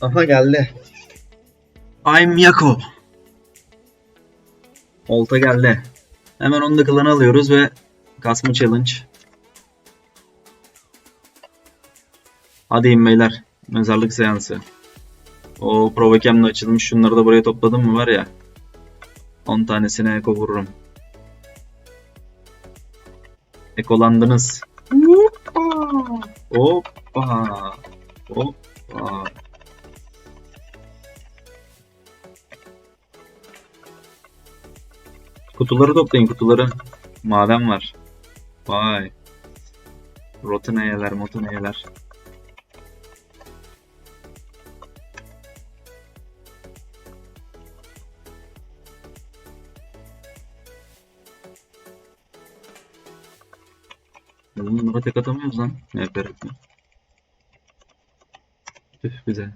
Aha geldi. I'm Yako. Olta geldi. Hemen onu da kılana alıyoruz ve kasma challenge. Hadi in beyler. Mezarlık seansı. O provokemle açılmış. Şunları da buraya topladım mı var ya. 10 tanesine eko vururum. Ekolandınız. Hoppa. Hoppa. Hoppa. Kutuları toplayın kutuları. Maden var. Vay. Rotineyeler, motineyeler. Oğlum Bunlara tek atamıyoruz lan. Yaparak mı? Tüh bize.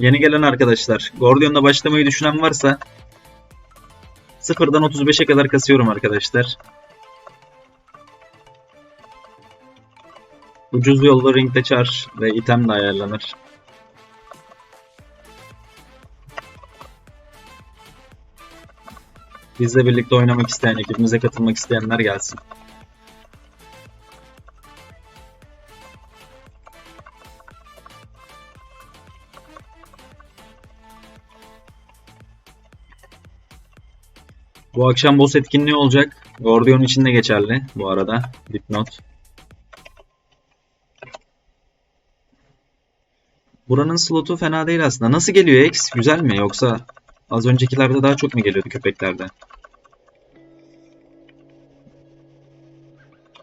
Yeni gelen arkadaşlar. Gordion'da başlamayı düşünen varsa sıfırdan 35'e kadar kasıyorum arkadaşlar. Ucuz yolda ringde çar ve item de ayarlanır. Bizle birlikte oynamak isteyen, ekibimize katılmak isteyenler gelsin. Bu akşam boss etkinliği olacak. Gordion için de geçerli bu arada. Dipnot. Buranın slotu fena değil aslında. Nasıl geliyor X? Güzel mi? Yoksa az öncekilerde daha çok mu geliyordu köpeklerde?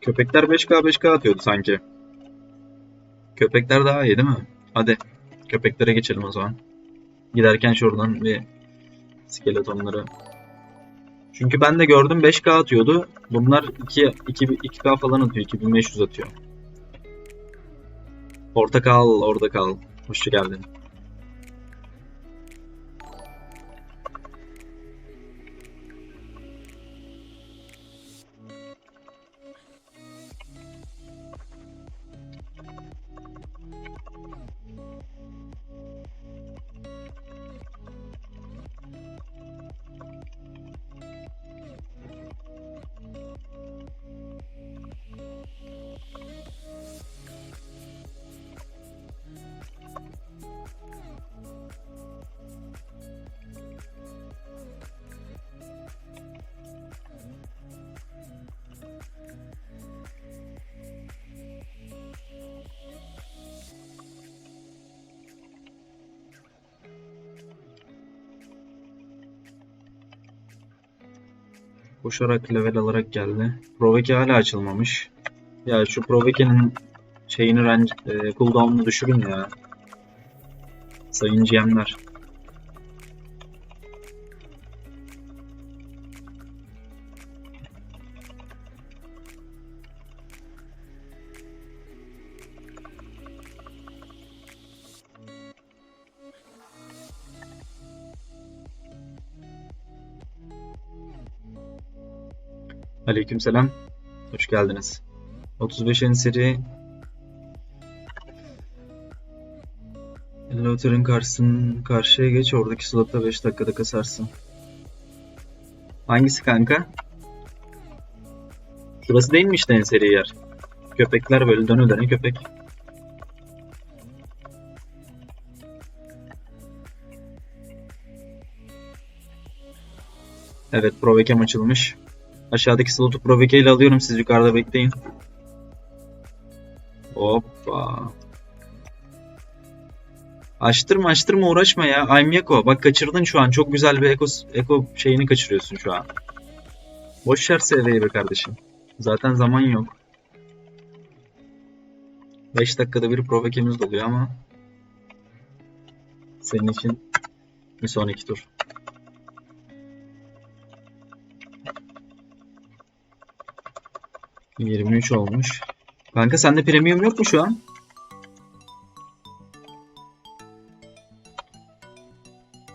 Köpekler 5K 5K atıyordu sanki. Köpekler daha iyi değil mi? Hadi köpeklere geçelim o zaman. Giderken şuradan bir skeletonları çünkü ben de gördüm 5K atıyordu. Bunlar 2, 2, 2K falan atıyor. 2500 atıyor. Orta kal, orada kal. Hoş geldin. Koşarak level alarak geldi. Proveke hala açılmamış. Ya şu Proveke'nin şeyini range, e, cooldown'unu düşürün ya. Sayın GM'ler. Aleykümselam. Hoş geldiniz. 35. seri Elevatörün karşısın, karşıya geç oradaki slotta 5 dakikada kasarsın. Hangisi kanka? Şurası değil mi işte en seri yer? Köpekler böyle dönü döne köpek. Evet Provekem açılmış. Aşağıdaki slotu Proveke ile alıyorum siz yukarıda bekleyin. Hoppa. Açtırma açtırma uğraşma ya. Aymyako bak kaçırdın şu an. Çok güzel bir eko, eko şeyini kaçırıyorsun şu an. Boş ver SV'yi be kardeşim. Zaten zaman yok. 5 dakikada bir provekemiz doluyor ama senin için bir sonraki tur. Yirmi üç olmuş. Kanka sende premium yok mu şu an?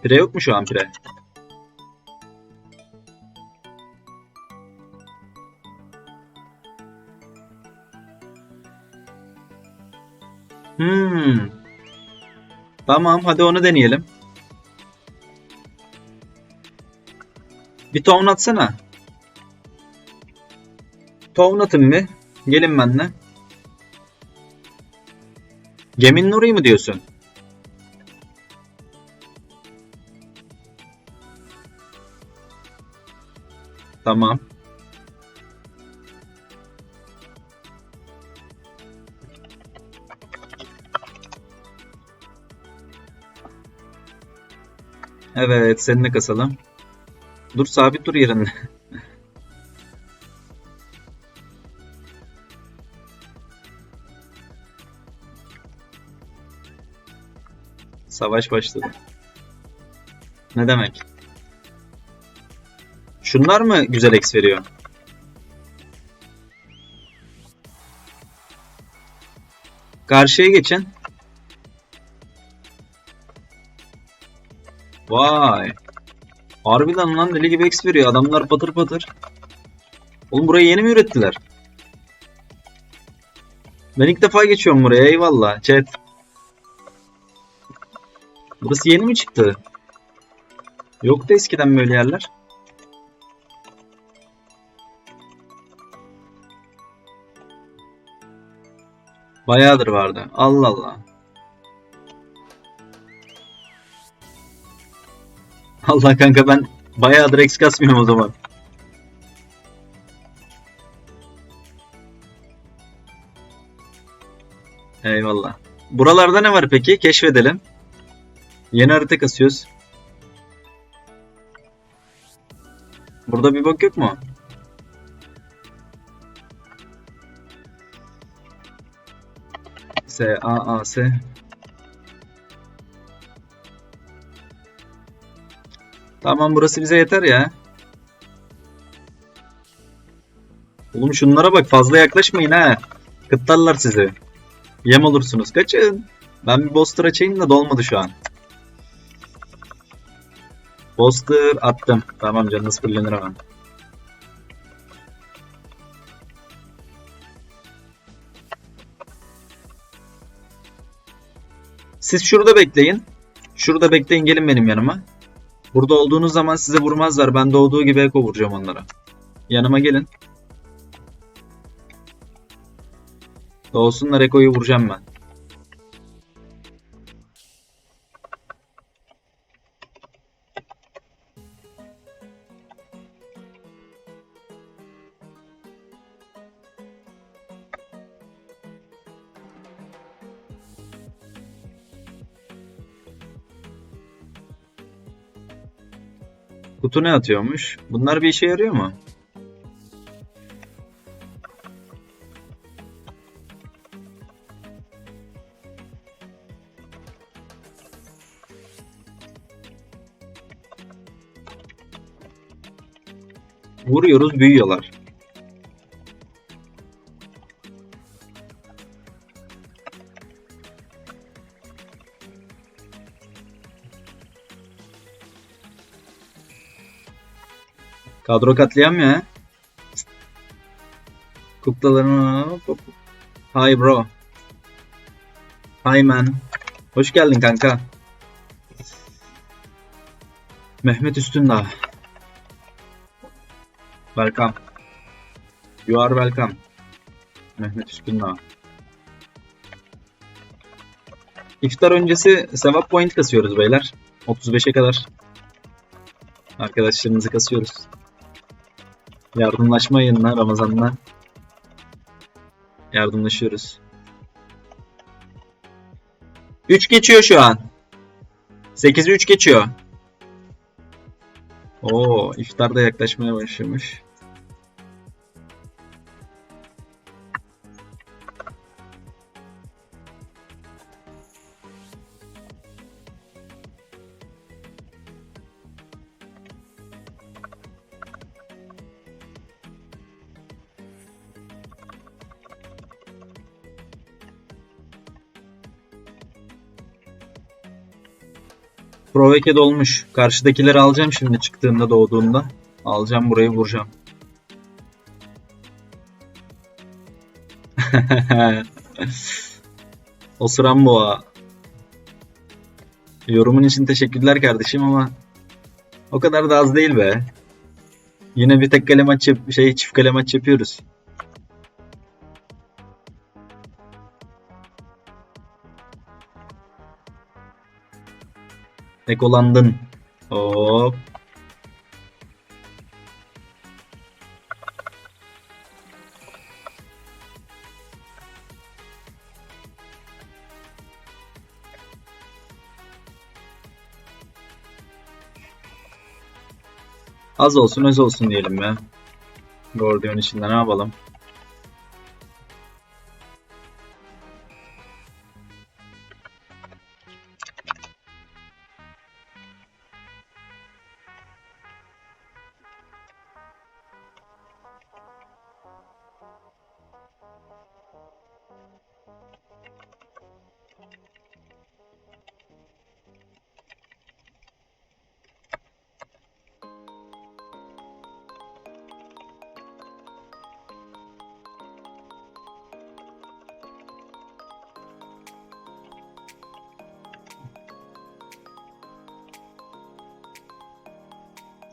Pire yok mu şu an pire? Hmm. Tamam hadi onu deneyelim. Bir tohum atsana. Tohum atın bir. Gelin benimle. Geminin orayı mı diyorsun? Tamam. Evet, seninle kasalım. Dur sabit dur yerinde. Savaş başladı. Ne demek? Şunlar mı güzel X veriyor? Karşıya geçin. Vay. Harbiden lan deli gibi X veriyor. Adamlar patır patır. Oğlum burayı yeni mi ürettiler? Ben ilk defa geçiyorum buraya. Eyvallah. Chat. Burası yeni mi çıktı? Yoktu eskiden böyle yerler. Bayağıdır vardı. Allah Allah. Allah kanka ben bayağıdır X kasmıyorum o zaman. Eyvallah. Buralarda ne var peki? Keşfedelim. Yeni harita kasıyoruz. Burada bir bok yok mu? S A A S Tamam burası bize yeter ya. Oğlum şunlara bak fazla yaklaşmayın ha. Kıtlarlar sizi. Yem olursunuz. Kaçın. Ben bir booster açayım da dolmadı şu an. Booster attım. Tamam canınız fullenir hemen. Siz şurada bekleyin. Şurada bekleyin gelin benim yanıma. Burada olduğunuz zaman size vurmazlar. Ben doğduğu gibi eko vuracağım onlara. Yanıma gelin. Doğsunlar ekoyu vuracağım ben. Kutu ne atıyormuş? Bunlar bir işe yarıyor mu? Vuruyoruz büyüyorlar. Kadro katliam ya. Hop. Hi bro. Hi man. Hoş geldin kanka. Mehmet Üstündağ. Welcome. You are welcome. Mehmet Üstündağ. İftar öncesi sevap point kasıyoruz beyler. 35'e kadar. Arkadaşlarımızı kasıyoruz. Yardımlaşma ayında Ramazan'da yardımlaşıyoruz. 3 geçiyor şu an. 8'i 3 geçiyor. Oo, iftar da yaklaşmaya başlamış. Proveke dolmuş. Karşıdakileri alacağım şimdi çıktığında doğduğunda. Alacağım burayı vuracağım. Osuran boğa. Yorumun için teşekkürler kardeşim ama o kadar da az değil be. Yine bir tek kale maç yap- şey çift kale maç yapıyoruz. Ekolandın. Hop. Az olsun öz olsun diyelim ya. Gordion içinde ne yapalım?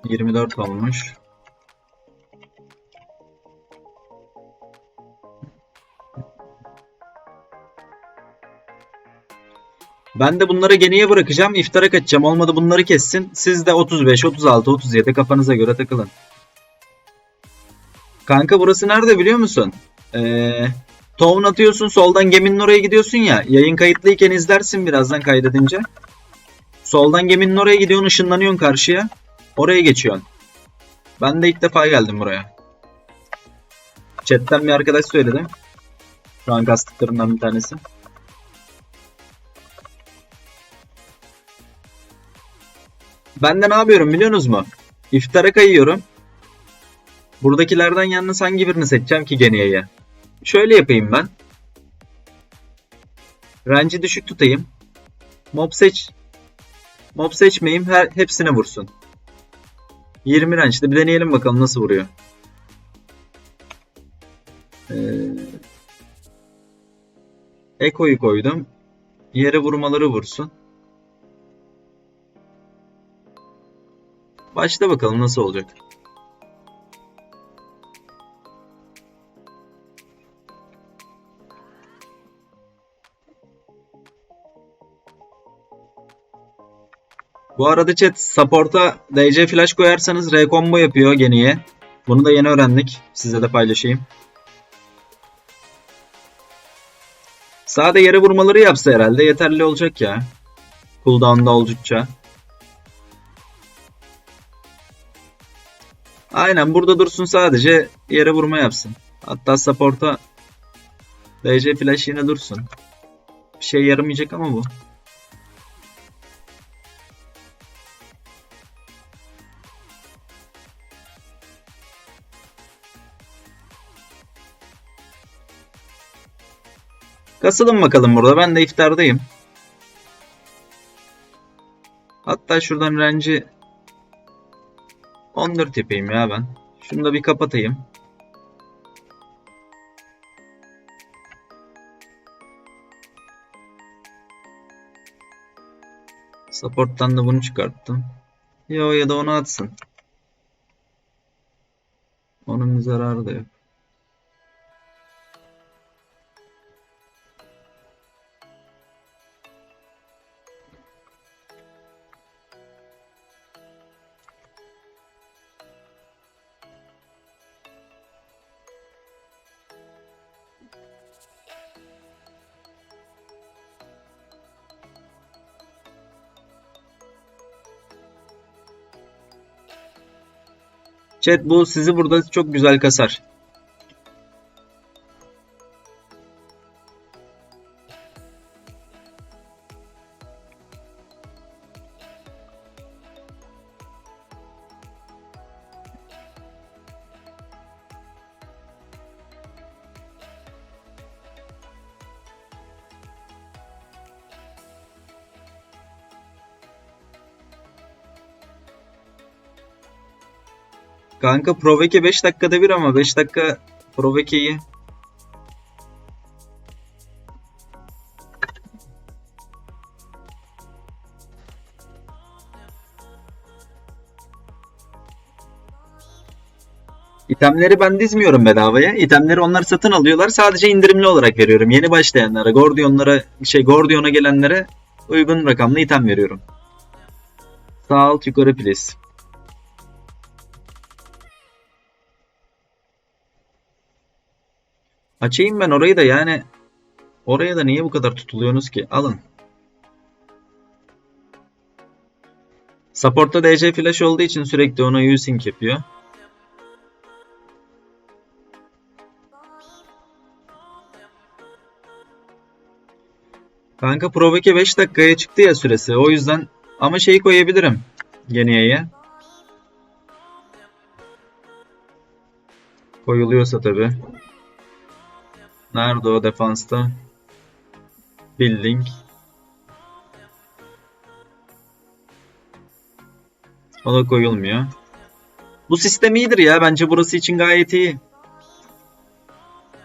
Yirmi dört olmuş. Ben de bunları geniye bırakacağım. İftara kaçacağım. Olmadı bunları kessin. Siz de 35, 36, 37 kafanıza göre takılın. Kanka burası nerede biliyor musun? Ee, tohum atıyorsun soldan geminin oraya gidiyorsun ya. Yayın kayıtlıyken izlersin birazdan kaydedince. Soldan geminin oraya gidiyorsun ışınlanıyorsun karşıya. Oraya geçiyorsun. Ben de ilk defa geldim buraya. Chatten bir arkadaş söyledi. Şu an kastıklarımdan bir tanesi. Ben de ne yapıyorum biliyorsunuz mu? İftara kayıyorum. Buradakilerden yalnız hangi birini seçeceğim ki Geniye'ye? Şöyle yapayım ben. Range'i düşük tutayım. Mob seç. Mob seçmeyeyim. Her, hepsine vursun. 20 range'de bir deneyelim bakalım nasıl vuruyor. Ee, Eko'yu koydum. Yere vurmaları vursun. Başla bakalım nasıl olacak. Bu arada chat support'a DC flash koyarsanız R combo yapıyor geniye. Bunu da yeni öğrendik. Size de paylaşayım. Sade yere vurmaları yapsa herhalde yeterli olacak ya. Cooldown'da oldukça. Aynen burada dursun sadece yere vurma yapsın. Hatta support'a DC flash yine dursun. Bir şey yaramayacak ama bu. Kasılın bakalım burada. Ben de iftardayım. Hatta şuradan renci 14 yapayım ya ben. Şunu da bir kapatayım. Support'tan da bunu çıkarttım. Yo ya da onu atsın. Onun bir zararı da yok. Chat bu sizi burada çok güzel kasar. Kanka Proveke 5 dakikada bir ama 5 dakika Proveke'yi İtemleri ben dizmiyorum bedavaya. İtemleri onlar satın alıyorlar. Sadece indirimli olarak veriyorum. Yeni başlayanlara, Gordion'lara, şey Gordion'a gelenlere uygun rakamlı item veriyorum. Sağ alt yukarı please. Açayım ben orayı da yani oraya da niye bu kadar tutuluyorsunuz ki? Alın. Support'ta DC flash olduğu için sürekli ona using yapıyor. Kanka Provoke 5 dakikaya çıktı ya süresi. O yüzden ama şeyi koyabilirim. Geniye'ye. Koyuluyorsa tabi. Nerede o defansta? Building. O da koyulmuyor. Bu sistem iyidir ya. Bence burası için gayet iyi.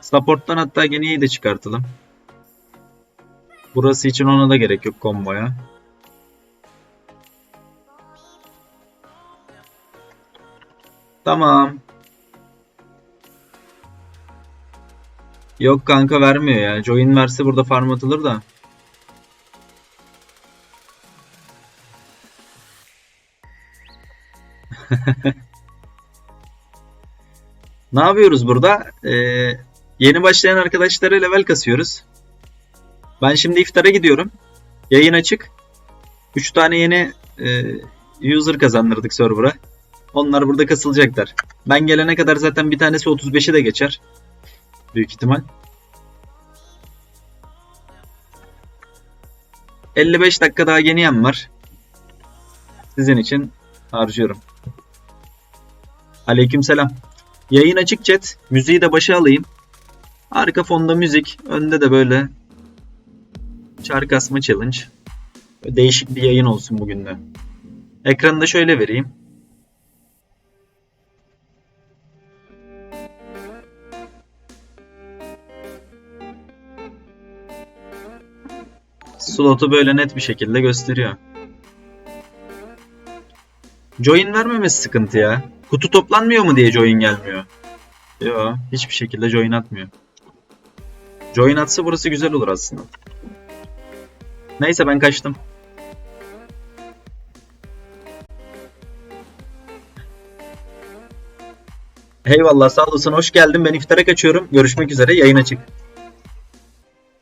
Support'tan hatta Geniye'yi de çıkartalım. Burası için ona da gerek yok komboya. Tamam. Yok kanka vermiyor ya. Join verse burada farm atılır da. ne yapıyoruz burada? Ee, yeni başlayan arkadaşlara level kasıyoruz. Ben şimdi iftara gidiyorum. Yayın açık. 3 tane yeni e, user kazandırdık server'a. Onlar burada kasılacaklar. Ben gelene kadar zaten bir tanesi 35'i de geçer. Büyük ihtimal. 55 dakika daha yeniyem var. Sizin için harcıyorum. Aleykümselam. Yayın açık chat. Müziği de başa alayım. Arka fonda müzik. Önde de böyle Çark asma challenge. Değişik bir yayın olsun bugün de. Ekranı da şöyle vereyim. Slotu böyle net bir şekilde gösteriyor. Join vermemesi sıkıntı ya. Kutu toplanmıyor mu diye join gelmiyor. Yo, hiçbir şekilde join atmıyor. Join atsa burası güzel olur aslında. Neyse ben kaçtım. Eyvallah sağ olasın hoş geldin. Ben iftara kaçıyorum. Görüşmek üzere yayın açık.